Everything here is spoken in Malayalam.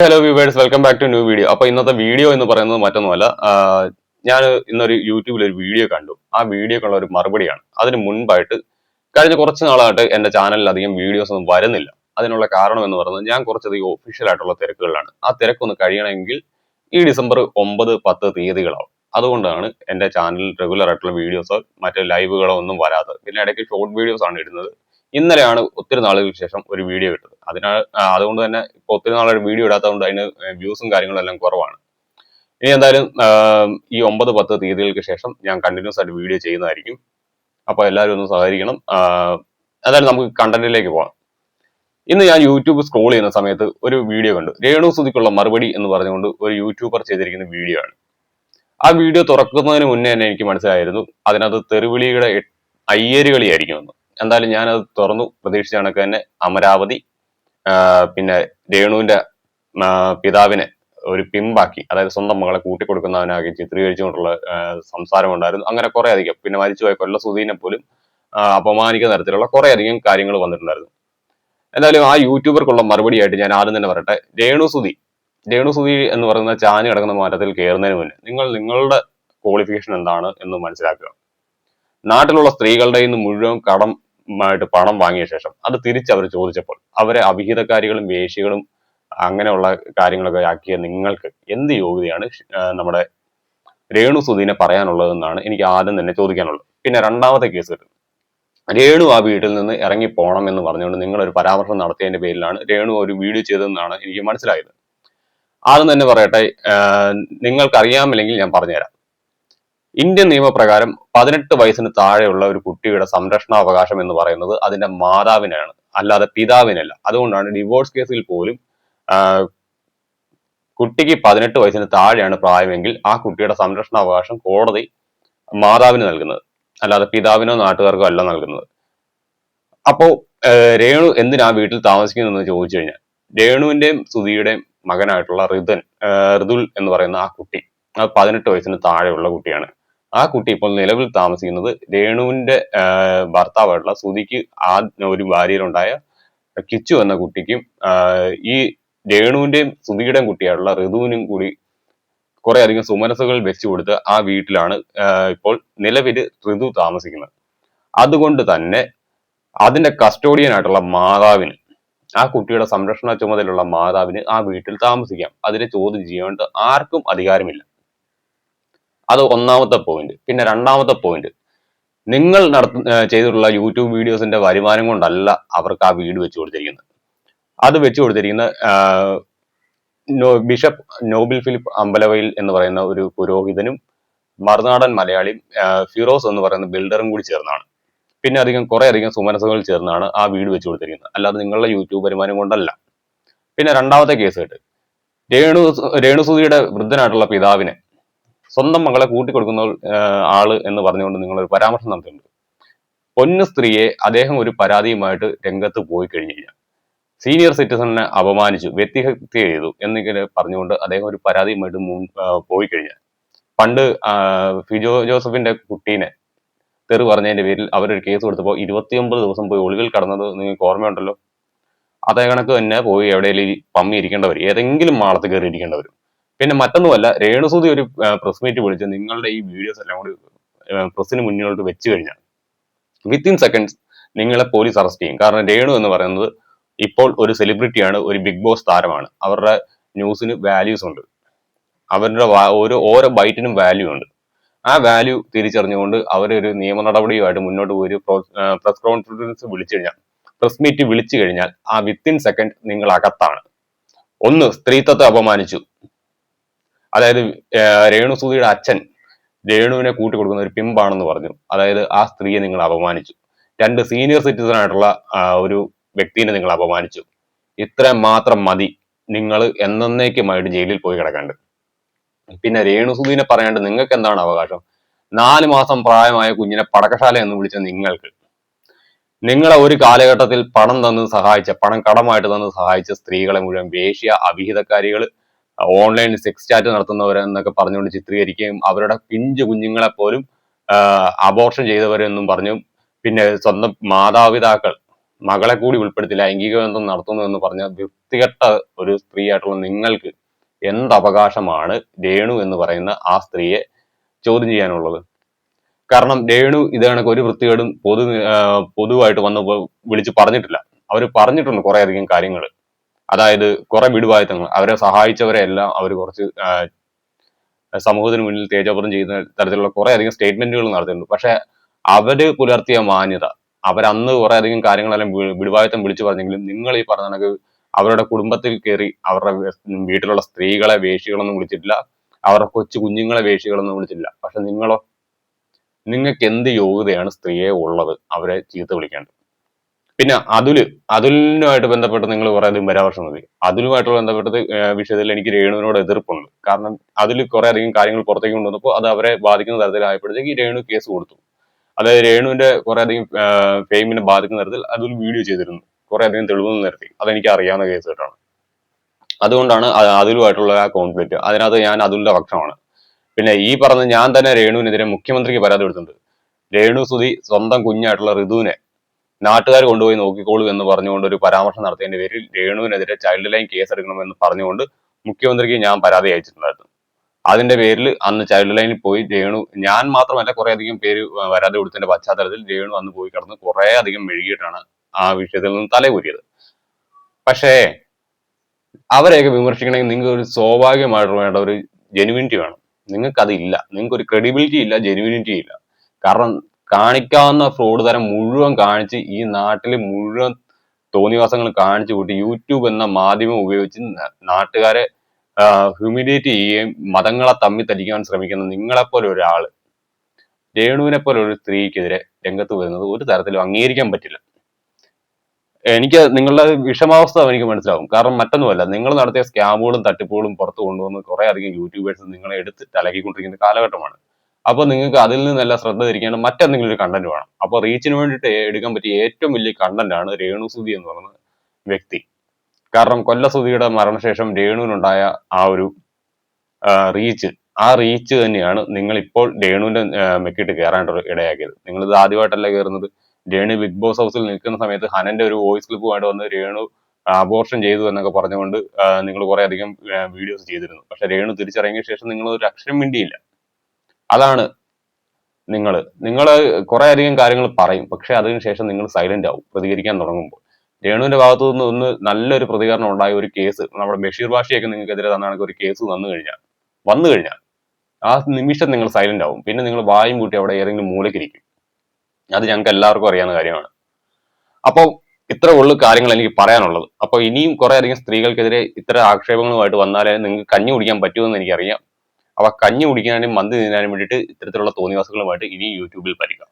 Hello viewers welcome back to new video അപ്പൊ ഇന്നത്തെ വീഡിയോ എന്ന് പറയുന്നത് മറ്റൊന്നുമല്ല. ഞാൻ ഇന്നൊരു യൂട്യൂബിൽ ഒരു വീഡിയോ കണ്ടു. ആ വീഡിയോക്കുള്ള ഒരു മറുപടിയാണ്. അതിന് മുൻപായിട്ട് കഴിഞ്ഞ കുറച്ച് നാളായിട്ട് എന്റെ ചാനലിൽ അധികം വീഡിയോസ് ഒന്നും വരുന്നില്ല. അതിനുള്ള കാരണം എന്ന് പറയുന്നത് ഞാൻ കുറച്ചധികം ഒഫീഷ്യൽ ആയിട്ടുള്ള തിരക്കുകളാണ് ആ തിരക്കൊന്ന് കഴിയണമെങ്കിൽ ഈ ഡിസംബർ ഒമ്പത് പത്ത് തീയതികളാവും. അതുകൊണ്ടാണ് എന്റെ ചാനലിൽ റെഗുലർ ആയിട്ടുള്ള വീഡിയോസോ മറ്റ് ലൈവുകളോ ഒന്നും വരാത്തത്. പിന്നെ ഇടയ്ക്ക് ഷോർട്ട് വീഡിയോസ് ആണ് ഇടുന്നത്. ഇന്നലെയാണ് ഒത്തിരി നാളുകൾക്ക് ശേഷം ഒരു വീഡിയോ ഇട്ടത് അതിനാൽ അതുകൊണ്ട് തന്നെ ഇപ്പൊ ഒത്തിരി നാളൊരു വീഡിയോ ഇടാത്തതുകൊണ്ട് അതിന് വ്യൂസും കാര്യങ്ങളും എല്ലാം കുറവാണ്. ഇനി എന്തായാലും ഈ ഒമ്പത് പത്ത് തീയതികൾക്ക് ശേഷം ഞാൻ കണ്ടിന്യൂസ് ആയിട്ട് വീഡിയോ ചെയ്യുന്നതായിരിക്കും. അപ്പൊ എല്ലാവരും ഒന്ന് സഹകരിക്കണം. എന്തായാലും നമുക്ക് കണ്ടന്റിലേക്ക് പോകാം ഇന്ന് ഞാൻ യൂട്യൂബ് സ്ക്രോൾ ചെയ്യുന്ന സമയത്ത് ഒരു വീഡിയോ കണ്ടു. രേണു സുതിക്കുള്ള മറുപടി എന്ന് പറഞ്ഞുകൊണ്ട് ഒരു യൂട്യൂബർ ചെയ്തിരിക്കുന്ന വീഡിയോ ആണ്. ആ വീഡിയോ തുറക്കുന്നതിന് മുന്നേ തന്നെ എനിക്ക് മനസ്സിലായിരുന്നു. അതിനകത്ത് തെരുവിളിയുടെ അയ്യരുകളിയായിരിക്കുമെന്ന്. എന്തായാലും ഞാനത് തുറന്നു പ്രതീക്ഷിച്ച കണക്ക് തന്നെ അമരാവതി പിന്നെ രേണുവിന്റെ പിതാവിനെ ഒരു പിമ്പാക്കി അതായത് സ്വന്തം മകളെ കൂട്ടിക്കൊടുക്കുന്നവനാക്കി ചിത്രീകരിച്ചുകൊണ്ടുള്ള സംസാരം സംസാരമുണ്ടായിരുന്നു. അങ്ങനെ കുറെ അധികം പിന്നെ മരിച്ചുപോയ കൊല്ല സുധീനെ പോലും അപമാനിക്കുന്ന തരത്തിലുള്ള കുറെ അധികം കാര്യങ്ങൾ വന്നിട്ടുണ്ടായിരുന്നു. എന്തായാലും ആ യൂട്യൂബർക്കുള്ള മറുപടി ആയിട്ട് ഞാൻ ആദ്യം തന്നെ പറയട്ടെ. രേണു സുധി രേണു സുധി എന്ന് പറയുന്ന ചാഞ്ഞ് കിടക്കുന്ന മാറ്റത്തിൽ കയറുന്നതിന് മുന്നേ നിങ്ങൾ നിങ്ങളുടെ ക്വാളിഫിക്കേഷൻ എന്താണ് എന്ന് മനസ്സിലാക്കുക. നാട്ടിലുള്ള സ്ത്രീകളുടെ നിന്ന് മുഴുവൻ കടം ആയിട്ട് പണം വാങ്ങിയ ശേഷം അത് തിരിച്ച് അവർ ചോദിച്ചപ്പോൾ അവരെ അവിഹിതക്കാരികളും വേശികളും അങ്ങനെയുള്ള കാര്യങ്ങളൊക്കെ ആക്കിയ നിങ്ങൾക്ക് എന്ത് യോഗ്യതയാണ് നമ്മുടെ രേണു സുധീനെ പറയാനുള്ളതെന്നാണ് എനിക്ക് ആദ്യം തന്നെ ചോദിക്കാനുള്ളത്. പിന്നെ രണ്ടാമത്തെ കേസ് കിട്ടുന്നത് രേണു ആ വീട്ടിൽ നിന്ന് ഇറങ്ങി പോകണം എന്ന് പറഞ്ഞുകൊണ്ട് നിങ്ങൾ ഒരു പരാമർശം നടത്തിയതിന്റെ പേരിലാണ് രേണു ഒരു വീഡിയോ ചെയ്തതെന്നാണ് എനിക്ക് മനസ്സിലായത്. ആദ്യം തന്നെ പറയട്ടെ ആഹ് നിങ്ങൾക്ക് അറിയാമില്ലെങ്കിൽ ഞാൻ പറഞ്ഞുതരാം. ഇന്ത്യൻ നിയമപ്രകാരം പതിനെട്ട് വയസ്സിന് താഴെയുള്ള ഒരു കുട്ടിയുടെ സംരക്ഷണാവകാശം എന്ന് പറയുന്നത് അതിന്റെ മാതാവിനാണ് അല്ലാതെ പിതാവിനല്ല. അതുകൊണ്ടാണ് ഡിവോഴ്സ് കേസിൽ പോലും കുട്ടിക്ക് പതിനെട്ട് വയസ്സിന് താഴെയാണ് പ്രായമെങ്കിൽ ആ കുട്ടിയുടെ സംരക്ഷണാവകാശം കോടതി മാതാവിന് നൽകുന്നത് അല്ലാതെ പിതാവിനോ നാട്ടുകാർക്കോ അല്ല നൽകുന്നത്. അപ്പോ രേണു എന്തിനാ വീട്ടിൽ താമസിക്കുന്നതെന്ന് ചോദിച്ചു കഴിഞ്ഞാൽ രേണുവിന്റെയും സുധിയുടെയും മകനായിട്ടുള്ള ഋതൻ ഋതുൽ എന്ന് പറയുന്ന ആ കുട്ടി അത് പതിനെട്ട് വയസ്സിന് താഴെയുള്ള കുട്ടിയാണ്. ആ കുട്ടി ഇപ്പോൾ നിലവിൽ താമസിക്കുന്നത് രേണുവിന്റെ ഭർത്താവായിട്ടുള്ള സുധിക്ക് ആ ഒരു ഭാര്യയിലുണ്ടായ കിച്ചു എന്ന കുട്ടിക്കും ഈ രേണുവിന്റെയും സുധിയുടെയും കുട്ടിയായിട്ടുള്ള ഋതുവിനും കൂടി കുറെ അധികം സുമനസുകൾ വെച്ചു കൊടുത്ത് ആ വീട്ടിലാണ് ഇപ്പോൾ നിലവിൽ ഋതു താമസിക്കുന്നത്. അതുകൊണ്ട് തന്നെ അതിന്റെ കസ്റ്റോഡിയൻ ആയിട്ടുള്ള മാതാവിന് ആ കുട്ടിയുടെ സംരക്ഷണ ചുമതലയുള്ള മാതാവിന് ആ വീട്ടിൽ താമസിക്കാം. അതിനെ ചോദ്യം ചെയ്യേണ്ട ആർക്കും അധികാരമില്ല. അത് ഒന്നാമത്തെ പോയിന്റ് പിന്നെ രണ്ടാമത്തെ പോയിന്റ് നിങ്ങൾ നടത്ത ചെയ്തിട്ടുള്ള യൂട്യൂബ് വീഡിയോസിന്റെ വരുമാനം കൊണ്ടല്ല അവർക്ക് ആ വീട് വെച്ച് കൊടുത്തിരിക്കുന്നത്. അത് വെച്ച് കൊടുത്തിരിക്കുന്ന ബിഷപ്പ് നോബിൾ ഫിലിപ്പ് അമ്പലവയിൽ എന്ന് പറയുന്ന ഒരു പുരോഹിതനും മറുനാടൻ മലയാളിയും ആഹ് ഫിറോസ് എന്ന് പറയുന്ന ബിൽഡറും കൂടി ചേർന്നാണ്. പിന്നെ അധികം കുറെ അധികം സുമനസുകൾ ചേർന്നാണ് ആ വീട് വെച്ച് കൊടുത്തിരിക്കുന്നത്. അല്ലാതെ നിങ്ങളുടെ യൂട്യൂബ് വരുമാനം കൊണ്ടല്ല. പിന്നെ രണ്ടാമത്തെ കേസ് കേട്ട്. രേണു രേണുസുതിയുടെ വൃദ്ധനായിട്ടുള്ള പിതാവിനെ സ്വന്തം മകളെ കൂട്ടിക്കൊടുക്കുന്ന ആൾ എന്ന് പറഞ്ഞുകൊണ്ട് നിങ്ങൾ ഒരു പരാമർശം നടത്തിയിട്ടുണ്ട്. പൊന്നു സ്ത്രീയെ അദ്ദേഹം ഒരു പരാതിയുമായിട്ട് രംഗത്ത് പോയി കഴിഞ്ഞു കഴിഞ്ഞാൽ സീനിയർ സിറ്റിസണിനെ അപമാനിച്ചു വ്യക്തിഹത്യ ചെയ്തു എന്നിങ്ങനെ പറഞ്ഞുകൊണ്ട് അദ്ദേഹം ഒരു പരാതിയുമായിട്ട് പോയി കഴിഞ്ഞാൽ പണ്ട് ഫിജോ ജോസഫിന്റെ കുട്ടീനെ തെറി പറഞ്ഞതിന്റെ പേരിൽ അവരൊരു കേസ് കൊടുത്തപ്പോൾ ഇരുപത്തിയൊമ്പത് ദിവസം പോയി ഒളിവിൽ കടന്നത് നിങ്ങൾക്ക് ഓർമ്മയുണ്ടല്ലോ? അതേ കണക്ക് തന്നെ പോയി എവിടെയെങ്കിലും പമ്മി ഇരിക്കേണ്ടവർ ഏതെങ്കിലും മാളത്ത് കയറി ഇരിക്കേണ്ടവർ പിന്നെ മറ്റൊന്നുമല്ല രേണുസൂതി ഒരു പ്രസ് മീറ്റ് വിളിച്ച് നിങ്ങളുടെ ഈ വീഡിയോസ് എല്ലാം കൂടി പ്രസിന് മുന്നിലോട്ട് വെച്ച് കഴിഞ്ഞാൽ വിത്തിൻ സെക്കൻഡ്സ് നിങ്ങളെ പോലീസ് അറസ്റ്റ് ചെയ്യും. കാരണം രേണു എന്ന് പറയുന്നത് ഇപ്പോൾ ഒരു സെലിബ്രിറ്റിയാണ് ഒരു ബിഗ് ബോസ് താരമാണ്. അവരുടെ ന്യൂസിന് വാല്യൂസ് ഉണ്ട്. അവരുടെ ഓരോ ഓരോ ബൈറ്റിനും വാല്യൂ ഉണ്ട്. ആ വാല്യൂ തിരിച്ചറിഞ്ഞുകൊണ്ട് അവരൊരു നിയമ നടപടിയുമായിട്ട് മുന്നോട്ട് പോയി പ്രസ് കോൺഫറൻസ് വിളിച്ചു കഴിഞ്ഞാൽ പ്രസ് മീറ്റ് വിളിച്ചു കഴിഞ്ഞാൽ ആ വിത്തിൻ സെക്കൻഡ് നിങ്ങൾ അകത്താണ്. ഒന്ന് സ്ത്രീത്വത്തെ അപമാനിച്ചു. അതായത് രേണു രേണുസൂതിയുടെ അച്ഛൻ രേണുവിനെ കൂട്ടിക്കൊടുക്കുന്ന ഒരു പിമ്പാണെന്ന് പറഞ്ഞു. അതായത് ആ സ്ത്രീയെ നിങ്ങൾ അപമാനിച്ചു. രണ്ട് സീനിയർ സിറ്റിസൺ ആയിട്ടുള്ള ഒരു വ്യക്തിനെ നിങ്ങൾ അപമാനിച്ചു. ഇത്രയും മാത്രം മതി. നിങ്ങൾ എന്നേക്കുമായിട്ട് ജയിലിൽ പോയി കിടക്കാണ്ട് പിന്നെ രേണുസുധീനെ പറയാണ്ട് നിങ്ങൾക്ക് എന്താണ് അവകാശം? നാല് മാസം പ്രായമായ കുഞ്ഞിനെ പടക്കശാല എന്ന് വിളിച്ച നിങ്ങൾക്ക്. നിങ്ങളെ ഒരു കാലഘട്ടത്തിൽ പണം തന്ന് സഹായിച്ച പണം കടമായിട്ട് തന്ന് സഹായിച്ച സ്ത്രീകളെ മുഴുവൻ വേശ്യ അഭിഹിതക്കാരികൾ ഓൺലൈൻ സെക്സ് ചാറ്റ് നടത്തുന്നവരെന്നൊക്കെ പറഞ്ഞുകൊണ്ട് ചിത്രീകരിക്കുകയും അവരുടെ പിഞ്ചു കുഞ്ഞുങ്ങളെ പോലും അബോർഷൻ ചെയ്തവരെന്നും പറഞ്ഞു. പിന്നെ സ്വന്തം മാതാപിതാക്കൾ മകളെ കൂടി ഉൾപ്പെടുത്തി ലൈംഗിക ബന്ധം നടത്തുന്നു എന്ന് പറഞ്ഞ വൃത്തികെട്ട ഒരു സ്ത്രീ ആയിട്ടുള്ള നിങ്ങൾക്ക് എന്ത് അവകാശമാണ് രേണു എന്ന് പറയുന്ന ആ സ്ത്രീയെ ചോദ്യം ചെയ്യാനുള്ളത്? കാരണം രേണു ഇത് കണക്ക് ഒരു വൃത്തികേടും പൊതു പൊതുവായിട്ട് വന്ന് വിളിച്ച് പറഞ്ഞിട്ടില്ല. അവർ പറഞ്ഞിട്ടുണ്ട് കുറെ അധികം കാര്യങ്ങൾ അതായത് കുറെ വിടുവായുത്തങ്ങൾ അവരെ സഹായിച്ചവരെ എല്ലാം അവർ കുറച്ച് സമൂഹത്തിന് മുന്നിൽ തേജോപുരം ചെയ്യുന്ന തരത്തിലുള്ള കുറെ അധികം സ്റ്റേറ്റ്മെന്റുകൾ നടത്തിയിട്ടുണ്ട്. പക്ഷെ അവർ പുലർത്തിയ മാന്യത അവരന്ന് കുറെ അധികം കാര്യങ്ങളെല്ലാം വിടുവായത്തം വിളിച്ചു പറഞ്ഞെങ്കിലും നിങ്ങൾ ഈ പറഞ്ഞ കണക്ക് അവരുടെ കുടുംബത്തിൽ കയറി അവരുടെ വീട്ടിലുള്ള സ്ത്രീകളെ വേഷികളൊന്നും വിളിച്ചിട്ടില്ല അവരുടെ കൊച്ചു കുഞ്ഞുങ്ങളെ വേഷികളൊന്നും വിളിച്ചിട്ടില്ല. പക്ഷെ നിങ്ങളോ നിങ്ങൾക്ക് എന്ത് യോഗ്യതയാണ് സ്ത്രീയെ ഉള്ളത് അവരെ ചീത്ത വിളിക്കേണ്ടത് പിന്നെ അതുൽ അതുലിനുമായിട്ട് ബന്ധപ്പെട്ട് നിങ്ങൾ കുറെ അധികം പരാമർശം മതി. അതുലുമായിട്ടുള്ള ബന്ധപ്പെട്ട വിഷയത്തിൽ എനിക്ക് രേണുവിനോട് എതിർപ്പുണ്ട്. കാരണം അതിൽ കുറെ അധികം കാര്യങ്ങൾ പുറത്തേക്ക് കൊണ്ടുവന്നപ്പോൾ അത് അവരെ ബാധിക്കുന്ന തരത്തിലായപ്പോഴത്തേക്ക് രേണു കേസ് കൊടുത്തു. അതായത് രേണുവിന്റെ കുറെ അധികം ഫെയിമിനെ ബാധിക്കുന്ന തരത്തിൽ അതിൽ വീഡിയോ ചെയ്തിരുന്നു. കുറെ അധികം തെളിവ് നിരത്തി അതെനിക്ക് അറിയാവുന്ന കേസ് കേട്ടാണ്. അതുകൊണ്ടാണ് അതിലുമായിട്ടുള്ള ആ കോൺഫ്ലിക്റ്റ് അതിനകത്ത് ഞാൻ അതുലിന്റെ പക്ഷമാണ്. പിന്നെ ഈ പറഞ്ഞ ഞാൻ തന്നെ രേണുവിനെതിരെ മുഖ്യമന്ത്രിക്ക് പരാതി കൊടുത്തിട്ടുണ്ട്. രേണു സുധി സ്വന്തം കുഞ്ഞായിട്ടുള്ള ഋതുവിനെ നാട്ടുകാർ കൊണ്ടുപോയി നോക്കിക്കോളൂ എന്ന് പറഞ്ഞുകൊണ്ട് ഒരു പരാമർശം നടത്തിയതിന്റെ പേരിൽ രേണുവിനെതിരെ ചൈൽഡ് ലൈൻ കേസ് എടുക്കണമെന്ന് പറഞ്ഞുകൊണ്ട് മുഖ്യമന്ത്രിക്ക് ഞാൻ പരാതി അയച്ചിട്ടുണ്ടായിരുന്നു. അതിന്റെ പേരിൽ അന്ന് ചൈൽഡ് ലൈനിൽ പോയി രേണു ഞാൻ മാത്രമല്ല കുറെ അധികം പേര് പരാതി കൊടുത്തതിന്റെ പശ്ചാത്തലത്തിൽ രേണു അന്ന് പോയി കിടന്ന് കുറെ അധികം മെഴുകിയിട്ടാണ് ആ വിഷയത്തിൽ നിന്ന് തലകൂരിയത് പക്ഷേ അവരെയൊക്കെ വിമർശിക്കണമെങ്കിൽ നിങ്ങൾക്ക് ഒരു സ്വാഭാവികമായിട്ട് വേണ്ട ഒരു ജെനുവിനിറ്റി വേണം. നിങ്ങൾക്ക് അതില്ല നിങ്ങൾക്ക് ഒരു ക്രെഡിബിലിറ്റി ഇല്ല ജെനുവിനിറ്റി ഇല്ല. കാരണം കാണിക്കാവുന്ന ഫ്രോഡ് തരം മുഴുവൻ കാണിച്ച് ഈ നാട്ടിൽ മുഴുവൻ തോന്നിവാസങ്ങൾ കാണിച്ചു കൂട്ടി യൂട്യൂബ് എന്ന മാധ്യമം ഉപയോഗിച്ച് നാട്ടുകാരെ ഹ്യൂമിലിയേറ്റ് ചെയ്യുകയും മതങ്ങളെ തമ്മിൽ തല്ലിക്കാൻ ശ്രമിക്കുന്ന നിങ്ങളെപ്പോലെ ഒരാൾ രേണുവിനെ പോലെ ഒരു സ്ത്രീക്കെതിരെ രംഗത്ത് വരുന്നത് ഒരു തരത്തിലും അംഗീകരിക്കാൻ പറ്റില്ല. എനിക്ക് നിങ്ങളുടെ വിഷമാവസ്ഥ എനിക്ക് മനസ്സിലാവും. കാരണം മറ്റൊന്നുമല്ല നിങ്ങൾ നടത്തിയ സ്കാമുകളും തട്ടിപ്പുകളും പുറത്തു കൊണ്ടുവന്ന് കുറെ അധികം യൂട്യൂബേഴ്സ് നിങ്ങളെ എടുത്ത് തലക്കിക്കൊണ്ടിരിക്കുന്ന കാലഘട്ടമാണ്. അപ്പൊ നിങ്ങൾക്ക് അതിൽ നിന്നെല്ലാം ശ്രദ്ധ തിരിക്കേണ്ട മറ്റെന്തെങ്കിലും ഒരു കണ്ടന്റ് വേണം. അപ്പൊ റീച്ചിന് വേണ്ടിയിട്ട് എടുക്കാൻ പറ്റിയ ഏറ്റവും വലിയ കണ്ടന്റ് ആണ് രേണു സുധി എന്ന് പറയുന്ന വ്യക്തി. കാരണം കൊല്ലസുതിയുടെ മരണശേഷം രേണുവിനുണ്ടായ ആ ഒരു റീച്ച് ആ റീച്ച് തന്നെയാണ് നിങ്ങൾ ഇപ്പോൾ രേണുവിന്റെ മെക്കിട്ട് കയറാനായിട്ട് ഇടയാക്കിയത്. നിങ്ങൾ ഇത് ആദ്യമായിട്ടല്ല കയറുന്നത് രേണു ബിഗ് ബോസ് ഹൗസിൽ നിൽക്കുന്ന സമയത്ത് ഹനന്റെ ഒരു വോയിസ് ക്ലിപ്പ് ക്ലിപ്പുമായിട്ട് വന്ന് രേണു അബോർഷൻ ചെയ്തു എന്നൊക്കെ പറഞ്ഞുകൊണ്ട് നിങ്ങൾ കുറെ അധികം വീഡിയോസ് ചെയ്തിരുന്നു. പക്ഷെ രേണു തിരിച്ചിറങ്ങിയ ശേഷം നിങ്ങൾ ഒരു അക്ഷരം മിണ്ടിയില്ല. അതാണ് നിങ്ങൾ നിങ്ങൾ കുറെ അധികം കാര്യങ്ങൾ പറയും. പക്ഷെ അതിനുശേഷം നിങ്ങൾ സൈലന്റ് ആവും. പ്രതികരിക്കാൻ തുടങ്ങുമ്പോൾ. രേണുവിന്റെ ഭാഗത്തു നിന്ന് ഒന്ന് നല്ലൊരു പ്രതികരണം ഉണ്ടായ ഒരു കേസ് നമ്മുടെ ബഷീർ ഭാഷയൊക്കെ നിങ്ങൾക്കെതിരെ തന്നാണെങ്കിൽ ഒരു കേസ് വന്നു കഴിഞ്ഞാൽ വന്നു കഴിഞ്ഞാൽ ആ നിമിഷം നിങ്ങൾ സൈലന്റ് ആവും. പിന്നെ നിങ്ങൾ വായും കൂട്ടി അവിടെ ഏതെങ്കിലും മൂലക്കിരിക്കും അത് ഞങ്ങൾക്ക് എല്ലാവർക്കും അറിയാവുന്ന കാര്യമാണ്. അപ്പോൾ ഇത്ര ഉള്ളു കാര്യങ്ങൾ എനിക്ക് പറയാനുള്ളത്. അപ്പോൾ ഇനിയും കുറേ അധികം സ്ത്രീകൾക്കെതിരെ ഇത്ര ആക്ഷേപങ്ങളുമായിട്ട് വന്നാലേ നിങ്ങൾക്ക് കഞ്ഞി കുടിക്കാൻ പറ്റുമെന്ന് എനിക്കറിയാം. അപ്പൊ കഞ്ഞി കുടിക്കാനും മന്തി തിന്നാനും വേണ്ടിയിട്ട് ഇത്തരത്തിലുള്ള തോന്നിവാസങ്ങളുമായിട്ട് ഇനി യൂട്യൂബിൽ പരിക്കാം